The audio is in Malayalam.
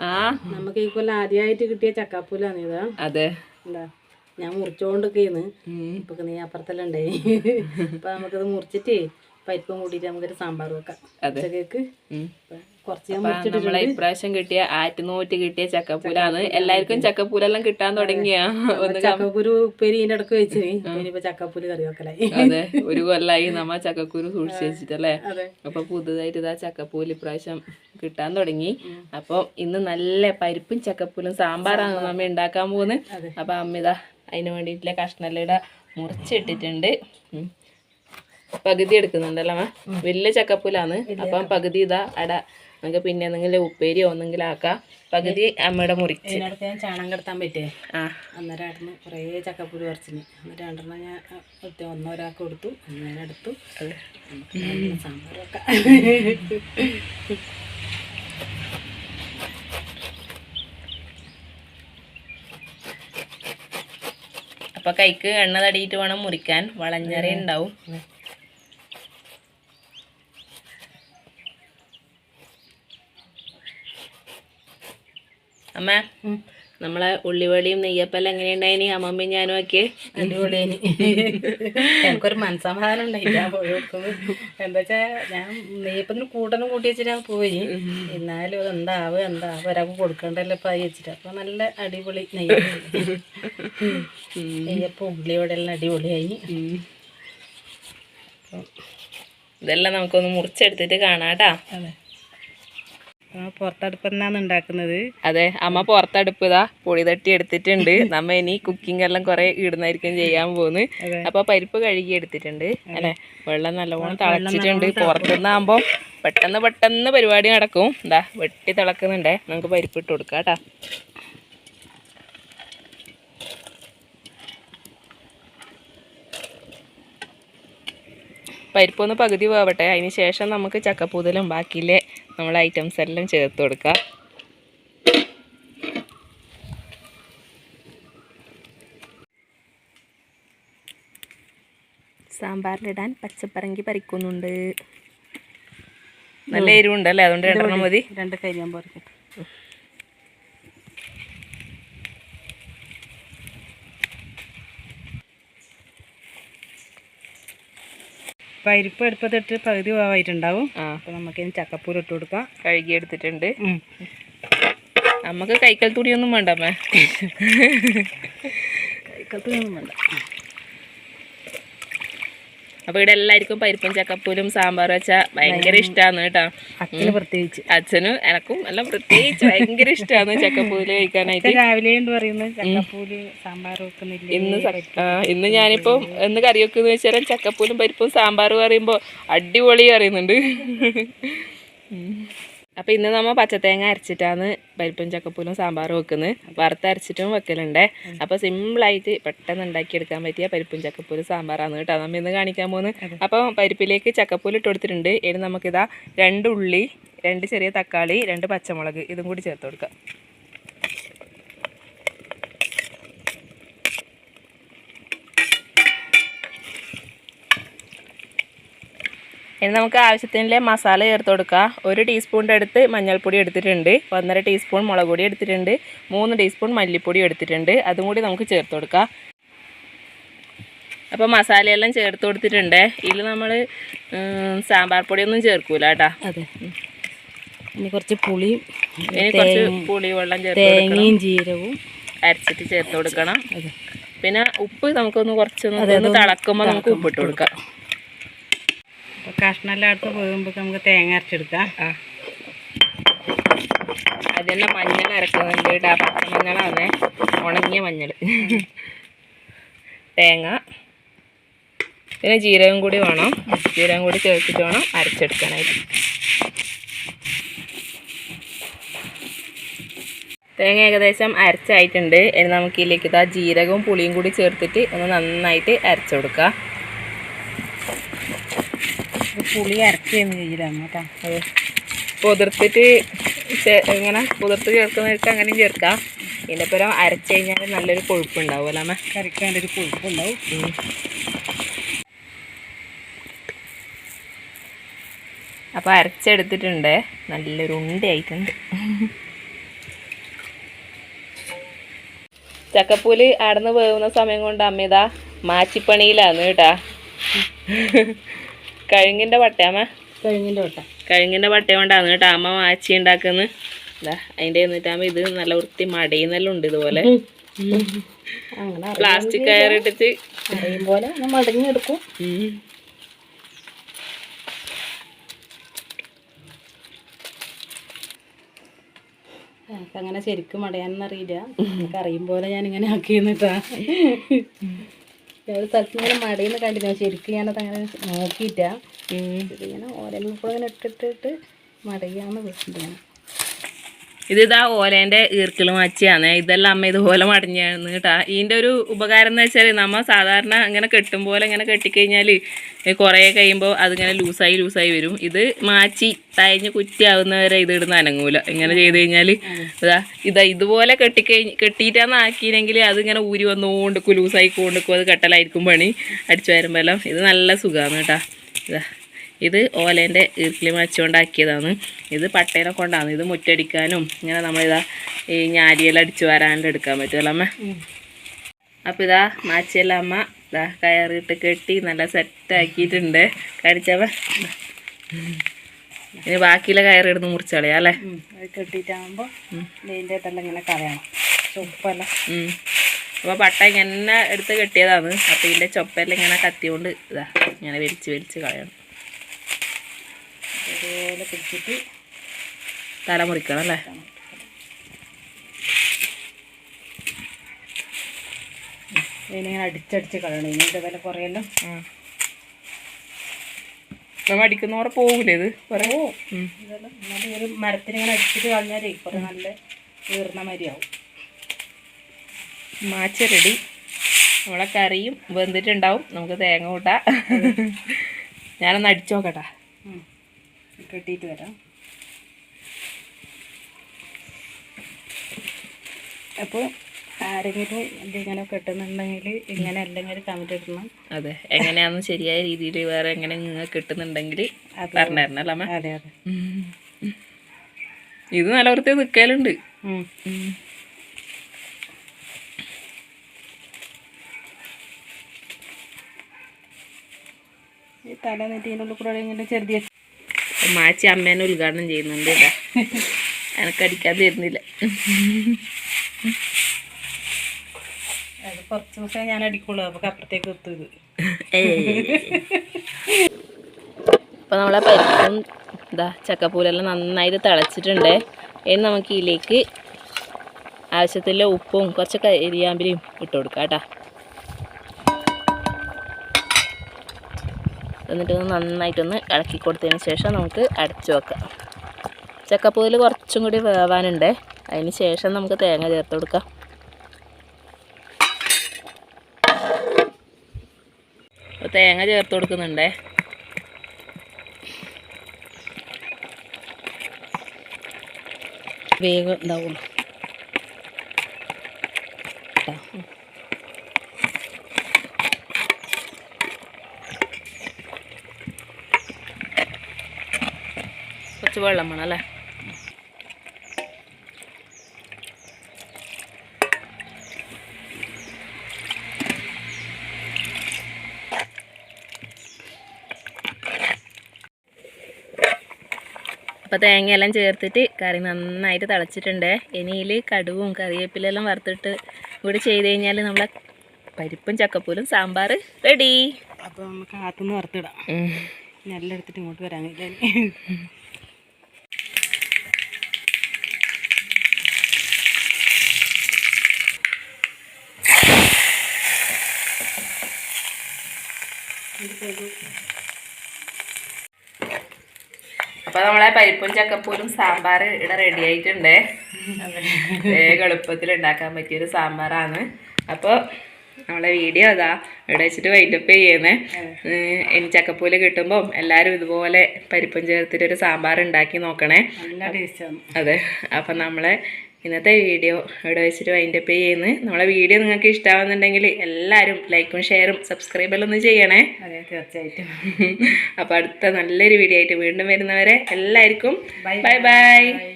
ആ. നമുക്ക് ഈ കൊല്ലം ആദ്യമായിട്ട് കിട്ടിയ ചക്കാപ്പൂലാണ് ഇതാ. അതെ. എന്താ ഞാൻ മുറിച്ചോണ്ടൊക്കെയാണ്. ഇപ്പൊ നീ അപ്പുറത്തെല്ലാം ഉണ്ടായി അപ്പൊ നമുക്കത് മുറിച്ചിട്ട് പരിപ്പും കൂട്ടിയിട്ട് നമുക്കൊരു സാമ്പാർ വെക്കാം. ഉച്ചക്കേക്ക് കുറച്ച് നമ്മളെ ഇപ്രാവശ്യം കിട്ടിയ ആറ്റുനൂറ്റ് കിട്ടിയ ചക്കപ്പൂലാണ് എല്ലാവർക്കും ചക്കപ്പൂലെല്ലാം കിട്ടാൻ തുടങ്ങിയ ചക്കപ്പൂരു ചക്കക്കുരു ഉപ്പേരി ഇതിന്റെ ഇടയ്ക്ക് വെച്ച് ഇനിയിപ്പോ ചക്കപ്പൂൽ കറി വെക്കലായി. അതെ. ഒരു കൊല്ലായി നമ്മ ചക്കക്കുരു സൂക്ഷിച്ചു വെച്ചിട്ടല്ലേ? അപ്പൊ പുതുതായിട്ട് ഇതാ ചക്കപ്പൂൽ ഇപ്രാവശ്യം കിട്ടാൻ തുടങ്ങി. അപ്പൊ ഇന്ന് നല്ല പരിപ്പും ചക്കപ്പൂലും സാമ്പാറാണ് നമ്മ ഉണ്ടാക്കാൻ പോകുന്നത്. അപ്പൊ അമ്മിത അതിന് വേണ്ടിയിട്ടുള്ള കഷ്ണലയുടെ മുറിച്ചിട്ടിട്ടുണ്ട്. പകുതി എടുക്കുന്നുണ്ടല്ലോ വലിയ ചക്കപ്പൂലാണ് അപ്പം പകുതി ഇതാ അട. നമുക്ക് പിന്നെ എന്തെങ്കിലും ഉപ്പേരി ഒന്നെങ്കിലും ആക്കാം. പകുതി അമ്മയുടെ മുറിച്ച്. ഇതിനടുത്ത് ഞാൻ ചാണം കിടത്താൻ പറ്റേ ആ. അന്നേരം കുറേ ചക്കപ്പുരി പറിച്ചിന്. എന്നിട്ട് രണ്ടെണ്ണം ഞാൻ ഒറ്റ ഒന്നൊരാൾക്ക് കൊടുത്തു. അന്നേരം എടുത്തു. സാമ്പാർ വെക്കാം. അപ്പൊ കൈക്ക് എണ്ണ തടിയിട്ട് വേണം മുറിക്കാൻ. വളഞ്ഞറി ഉണ്ടാവും. അമ്മ നമ്മളെ ഉള്ളിവളിയും നെയ്യപ്പെല്ലാം എങ്ങനെയുണ്ടായിനി അമ്മമ്മയും ഞാനും ഒക്കെ. അടിപൊളിയേനി എനിക്കൊരു മനസ്സമാധാനം ഉണ്ടായില്ല പോയി നോക്കുന്നത് എന്താ വെച്ചാ ഞാൻ നെയ്യപ്പത്തിന് കൂട്ടനും കൂട്ടി വെച്ചിട്ട് ഞാൻ പോയി. എന്നാലും അത് എന്താവും എന്താവും ഒരാൾക്ക് കൊടുക്കണ്ടല്ലോ ഇപ്പൊ അത് വെച്ചിട്ട്. അപ്പൊ നല്ല അടിപൊളി നെയ്യപ്പം. നെയ്യപ്പം ഉള്ളിയോടെ എല്ലാം അടിപൊളിയായി. ഇതെല്ലാം നമുക്കൊന്ന് മുറിച്ചെടുത്തിട്ട് കാണാട്ടാ അതെ. പുറത്തടുപ്പെന്നാണ് ഉണ്ടാക്കുന്നത്. അതെ അമ്മ പുറത്തടുപ്പ് ഇതാ പൊടി തട്ടി എടുത്തിട്ടുണ്ട്. നമ്മ ഇനി കുക്കിംഗ് എല്ലാം കുറെ ഇടുന്നായിരിക്കും ചെയ്യാൻ പോകുന്നു അതെ. അപ്പൊ പരിപ്പ് കഴുകി എടുത്തിട്ടുണ്ട്. അല്ലെ? വെള്ളം നല്ലവണ്ണം തിളച്ചിട്ടുണ്ട്. പുറത്തുനിന്നാകുമ്പോ പെട്ടെന്ന് പെട്ടെന്ന് പരിപാടി നടക്കും. എന്താ വെട്ടി തിളക്കുന്നുണ്ടേ. നമുക്ക് പരിപ്പ് ഇട്ട് കൊടുക്കാം കേട്ടാ. പരിപ്പൊന്ന് പകുതി വേവട്ടെ. അതിന് ശേഷം നമുക്ക് ചക്കപ്പൂതലും ബാക്കിയിലെ നമ്മളെ ഐറ്റംസ് എല്ലാം ചേർത്ത് കൊടുക്കാം. സാമ്പാറിലിടാൻ പച്ചപ്പറങ്കി പറിക്കുന്നുണ്ട്. നല്ല എരിവുണ്ടല്ലേ? അതുകൊണ്ട് രണ്ടെണ്ണം മതി. രണ്ട് കരിയാൻ പറിക്കട്ടെ പരിപ്പ് എടുപ്പത്തിട്ട് പകുതി വേവായിട്ടുണ്ടാവും ആ. അപ്പൊ നമുക്ക് ചക്കപ്പൂര് ഇട്ട് കൊടുക്കാം. കഴുകി എടുത്തിട്ടുണ്ട് നമുക്ക് കൈക്കൽ തുടിയൊന്നും വേണ്ടമ്മേ കൈക്കൽ തുണിയൊന്നും വേണ്ട. അപ്പൊ ഇവിടെ എല്ലാവർക്കും പരിപ്പും ചക്കപ്പൂലും സാമ്പാർ വെച്ചാൽ ഭയങ്കര ഇഷ്ടമാണ് കേട്ടോ. അച്ഛന് പ്രത്യേകിച്ച്. അച്ഛനും എനക്കും എല്ലാം പ്രത്യേകിച്ച് ഭയങ്കര ഇഷ്ടമാണ് ചക്കപ്പൂൽ കഴിക്കാനായിട്ട്. രാവിലെ ഇന്ന് ഞാനിപ്പോ ഇന്ന് ഞാനിപ്പം എന്ന് കറി വെക്കുന്ന വെച്ചാൽ ചക്കപ്പൂലും പരിപ്പും സാമ്പാറും പറയുമ്പോൾ അടിപൊളി പറയുന്നുണ്ട്. ഉം. അപ്പൊ ഇന്ന് നമ്മ പച്ചത്തേങ്ങ അരച്ചിട്ടാണ് പരിപ്പും ചക്കപ്പൂലും സാമ്പാറും വെക്കുന്നത് വറുത്ത് അരച്ചിട്ടും വെക്കലുണ്ട്. അപ്പോൾ സിമ്പിളായിട്ട് പെട്ടെന്ന് ഉണ്ടാക്കിയെടുക്കാൻ പറ്റിയ പരിപ്പും ചക്കപ്പൂലും സാമ്പാറാണ് കേട്ടോ. നമ്മൾ ഇന്ന് കാണിക്കാൻ പോകുന്നത്. അപ്പോൾ പരിപ്പിലേക്ക് ചക്കപ്പൂൽ ഇട്ട് കൊടുത്തിട്ടുണ്ട്. ഇനി നമുക്കിതാ രണ്ട് ഉള്ളി രണ്ട് ചെറിയ തക്കാളി രണ്ട് പച്ചമുളക് ഇതും കൂടി ചേർത്ത് കൊടുക്കാം. ഇനി നമുക്ക് ആവശ്യത്തിനുള്ള മസാല ചേർത്ത് കൊടുക്കുക. ഒരു ടീസ്പൂണിന്റെ അടുത്ത് മഞ്ഞൾപ്പൊടി എടുത്തിട്ടുണ്ട്. ഒന്നര ടീസ്പൂൺ മുളക് പൊടി എടുത്തിട്ടുണ്ട്. മൂന്ന് ടീസ്പൂൺ മല്ലിപ്പൊടി എടുത്തിട്ടുണ്ട്. അതും കൂടി നമുക്ക് ചേർത്ത് കൊടുക്കാം. അപ്പോൾ മസാലയെല്ലാം ചേർത്ത് കൊടുത്തിട്ടുണ്ട്. ഇതിൽ നമ്മൾ സാമ്പാർ പൊടിയൊന്നും ചേർക്കൂല കേട്ടോ. അതെ. ഇനി കുറച്ച് പുളിയും ഇനി കുറച്ച് പുളി വെള്ളം ചേർത്ത് തേങ്ങയും ജീരകവും. അരച്ചിട്ട് ചേർത്ത് കൊടുക്കണം. പിന്നെ ഉപ്പ് നമുക്കൊന്ന് കുറച്ചൊന്ന് തിളക്കുമ്പോൾ നമുക്ക് ഉപ്പിട്ട് കൊടുക്കാം. കഷ്ണമെല്ലാം അടുത്ത് പോകുമ്പോൾ നമുക്ക് തേങ്ങ അരച്ചെടുക്കാം. അതെല്ലാം മഞ്ഞൾ അരക്കുന്നുണ്ട് കേട്ടോ പച്ചമഞ്ഞളാണ്. ഉണങ്ങിയ മഞ്ഞൾ. തേങ്ങ. പിന്നെ ജീരകം കൂടി വേണം. ജീരകം കൂടി ചേർത്തിട്ട് വേണം അരച്ചെടുക്കാനായിട്ട്. തേങ്ങ ഏകദേശം അരച്ചായിട്ടുണ്ട്. ഇനി നമുക്ക് ഇതിലേക്ക് ഇതാ ജീരകവും പുളിയും കൂടി ചേർത്തിട്ട് ഒന്ന് നന്നായിട്ട് അരച്ചു കൊടുക്കാം. പുളി അരക്കുകയും ചെയ്യില്ല കേട്ടോ. അത് പുതിർത്തിട്ട് ചേ- ഇങ്ങനെ പുതിർത്ത് ചേർക്കുന്നവർക്ക് അങ്ങനെയും ചേർക്കാം. ഇതിന്റെ പുറം അരച്ച് കഴിഞ്ഞാൽ നല്ലൊരു കൊഴുപ്പുണ്ടാവുമല്ലോ അമ്മ. കറിക്ക് നല്ലൊരു കൊഴുപ്പുണ്ടാവും. അപ്പോൾ അരച്ചെടുത്തിട്ടുണ്ട്. നല്ലൊരു ഉണ്ടയായിട്ടുണ്ട്. ചക്കപ്പൂൽ അടന്ന് വേവുന്ന സമയം കൊണ്ട് അമ്മിത മാച്ചിപ്പണിയിലാണ് കേട്ടാ. കഴുങ്ങിന്റെ പട്ടയമ്മ കഴിഞ്ഞിന്റെ വട്ട കഴുങ്ങിന്റെ പട്ട കൊണ്ടാണ് കേട്ടോ അമ്മ മാച്ചി ഉണ്ടാക്കുന്നത്. എന്താ അതിന്റെ എന്നിട്ടാകുമ്പോൾ ഇത് നല്ല വൃത്തി മടയുന്നെല്ലാം ഉണ്ട് ഇതുപോലെ പ്ലാസ്റ്റിക് കയറിട്ടിട്ട് പോലെ മടങ്ങിയെടുക്കും. അങ്ങനെ ശരിക്കും അടയാൻ അറിയില്ല അറിയും പോലെ ഞാൻ ഇങ്ങനെ ആക്കിയെന്നിട്ടാ ഒരു സ്ഥലത്ത് ഇങ്ങനെ മടയിൽ നിന്ന് കണ്ടിരുന്നു ശരിക്കും ഞാനത് അങ്ങനെ നോക്കിയിട്ടാ ഇങ്ങനെ ഓരോ ഇങ്ങനെ ഇട്ടിട്ടിട്ട് മടയാന്ന് വെച്ചിട്ട് ഞാൻ ഇതിതാ ഓലേന്റെ ഈർക്കിൾ മാച്ചിയാണ്. ഇതെല്ലാം അമ്മ ഇതുപോലെ മടഞ്ഞാണ് കേട്ടാ. ഇതിന്റെ ഒരു ഉപകാരം എന്ന് വെച്ചാൽ നമ്മൾ സാധാരണ ഇങ്ങനെ കെട്ടും പോലെ ഇങ്ങനെ കെട്ടിക്കഴിഞ്ഞാൽ കുറേ കഴിയുമ്പോൾ അതിങ്ങനെ ലൂസായി ലൂസായി വരും. ഇത് മാച്ചി തയഞ്ഞ് കുറ്റിയാവുന്നവരെ ഇത് ഇടുന്ന അനങ്ങൂല. ഇങ്ങനെ ചെയ്ത് കഴിഞ്ഞാൽ ഇതാ ഇതാ ഇതുപോലെ കെട്ടിക്കഴിഞ്ഞ് കെട്ടിയിട്ടാന്ന് ആക്കിയില്ലെങ്കിൽ അതിങ്ങനെ ഊരി വന്നുകൊണ്ടിരിക്കും ലൂസായി കൊണ്ടിരിക്കും അത് കെട്ടലായിരിക്കും പണി. അടിച്ചു വരുമ്പോൾ ഇത് നല്ല സുഖമാണ് കേട്ടാ. ഇതാ. ഇത് ഓലേന്റെ ഈർക്കിളി മച്ചുകൊണ്ടാക്കിയതാണ് ഇത് പട്ടേനെ കൊണ്ടാണ്. ഇത് മുറ്റടിക്കാനും ഇങ്ങനെ നമ്മളിതാ ഈ ഞാരിയെല്ലാം അടിച്ചു വരാനും എടുക്കാൻ പറ്റുമല്ലോ അമ്മ. അപ്പോൾ ഇതാ മാച്ചിയെല്ലാം അമ്മ ഇതാ കയറിയിട്ട് കെട്ടി നല്ല സെറ്റാക്കിയിട്ടുണ്ട് കടിച്ചവ. ഇനി ബാക്കിയിലെ കയറിടുന്ന് മുറിച്ചളയാ അല്ലേ? കെട്ടിയിട്ടാകുമ്പോൾ ഇതിന്റെ ഇതെല്ലാം ഇങ്ങനെ കളയണം ചുപ്പല്ല. അപ്പോൾ പട്ട ഇങ്ങനെ എടുത്ത് കെട്ടിയതാണ്. അപ്പോൾ ഇതിന്റെ ചൊപ്പെല്ലാം ഇങ്ങനെ കത്തിയോണ്ട് ഇതാ ഇങ്ങനെ വലിച്ച് വലിച്ച് കളയണം. ഇതുപോലെ പിടിച്ചിട്ട് തല മുറിക്കണം അല്ലേ? ഇതിനിങ്ങനെ അടിച്ചടിച്ച് കളയണം. ഇനി ഇതേപോലെ കുറേയെല്ലാം നമ്മൾ അടിക്കുന്നവരെ പോകൂലേ ഇത്? കുറേ? എന്നാലും ഒരു മരത്തിനിങ്ങനെ അടിച്ചിട്ട് കളഞ്ഞാലേ കുറേ നല്ല വീർന്ന മരിയാവും മാച്ച റെഡി നമ്മളെ കറിയും വെന്തിട്ടുണ്ടാവും. നമുക്ക് തേങ്ങ കൂട്ടാം. ഞാനൊന്ന് അടിച്ചു നോക്കട്ടാ. കെട്ടിയിട്ട് വരാം. അപ്പോൾ ആരെങ്കിലും ഇതിങ്ങനെ കെട്ടുന്നുണ്ടെങ്കിൽ ഇങ്ങനെ അല്ലെങ്കിൽ കമന്റ് ഇടണം. അതെ എങ്ങനെയാണെന്ന് ശരിയായ രീതിയിൽ വേറെ എങ്ങനെ നിങ്ങൾ കിട്ടുന്നുണ്ടെങ്കിൽ പറഞ്ഞു അമ്മ? അതെ അതെ. ഇത് നല്ല വൃത്തി നിൽക്കലുണ്ട്. ഈ തല നെറ്റീനുള്ളിൽ കൂടെ ഇങ്ങനെ ചെറുതി മാച്ചി അമ്മേനെ ഉദ്ഘാടനം ചെയ്യുന്നുണ്ട് ഇതാ എനക്കടിക്കാൻ തരുന്നില്ല. അത് കുറച്ച് ദിവസം ഞാൻ അടിക്കുള്ളൂ അപ്പൊ അപ്പുറത്തേക്ക് ഇപ്പൊ നമ്മളെ പരിപ്പും ഇതാ ചക്കപ്പൂലെല്ലാം നന്നായിട്ട് തിളച്ചിട്ടുണ്ട്. ഇനി നമുക്ക് ഇതിലേക്ക് ആവശ്യത്തിലെ ഉപ്പും കുറച്ച് കരിയാമ്പിലും ഇട്ട് കൊടുക്കാം കേട്ടോ. എന്നിട്ട് നന്നായിട്ടൊന്ന് ഇളക്കി കൊടുത്തതിന് ശേഷം നമുക്ക് അടച്ചു വെക്കാം. ചക്കപ്പൂവിൽ കുറച്ചും കൂടി വേവാനുണ്ട്. അതിന് ശേഷം നമുക്ക് തേങ്ങ ചേർത്ത് കൊടുക്കാം. തേങ്ങ ചേർത്ത് കൊടുക്കുന്നുണ്ടേ. വേഗം ഉണ്ടാവുള്ളൂ. കുറച്ച് വെള്ളം വേണം അല്ലേ? അപ്പോൾ തേങ്ങയെല്ലാം ചേർത്തിട്ട് കറി നന്നായിട്ട് തിളച്ചിട്ടുണ്ട്. ഇനിയിൽ കടുവും കറിവേപ്പിലെല്ലാം വറുത്തിട്ട് ഇവിടെ ചെയ്ത് കഴിഞ്ഞാൽ നമ്മളെ പരിപ്പും ചക്കപ്പൂലും സാമ്പാർ റെഡി അപ്പോൾ നമുക്ക് ആത്തുനിന്ന് വറുത്തിടാം. നെല്ല് എടുത്തിട്ട് ഇങ്ങോട്ട് വരാൻ അപ്പോൾ നമ്മളെ പരിപ്പും ചക്കപ്പൂരും സാമ്പാർ ഇവിടെ റെഡി ആയിട്ടുണ്ട്. വേഗം എളുപ്പത്തിൽ ഉണ്ടാക്കാൻ പറ്റിയൊരു സാമ്പാറാണ്. അപ്പോൾ നമ്മളെ വീഡിയോ അതാ ഇവിടെ വെച്ചിട്ട് വൈൻഡപ്പ് ചെയ്യുന്നേ. ഇനി ചക്കപ്പൂൽ കിട്ടുമ്പോൾ എല്ലാവരും ഇതുപോലെ പരിപ്പും ചേർത്തിട്ട് ഒരു സാമ്പാർ ഉണ്ടാക്കി നോക്കണേ. അതെ. അപ്പം നമ്മളെ ഇന്നത്തെ വീഡിയോ ഇവിടെ വെച്ചിട്ട് വൈൻഡപ്പ് ചെയ്യുന്നു. നമ്മളെ വീഡിയോ നിങ്ങൾക്ക് ഇഷ്ടമാവുന്നുണ്ടെങ്കിൽ എല്ലാവരും ലൈക്കും ഷെയറും സബ്സ്ക്രൈബെല്ലാം ഒന്ന് ചെയ്യണേ. അതെ തീർച്ചയായിട്ടും. അപ്പോൾ അടുത്ത നല്ലൊരു വീഡിയോ ആയിട്ട് വീണ്ടും വരുന്നവരെ എല്ലാവർക്കും ബൈ ബൈ.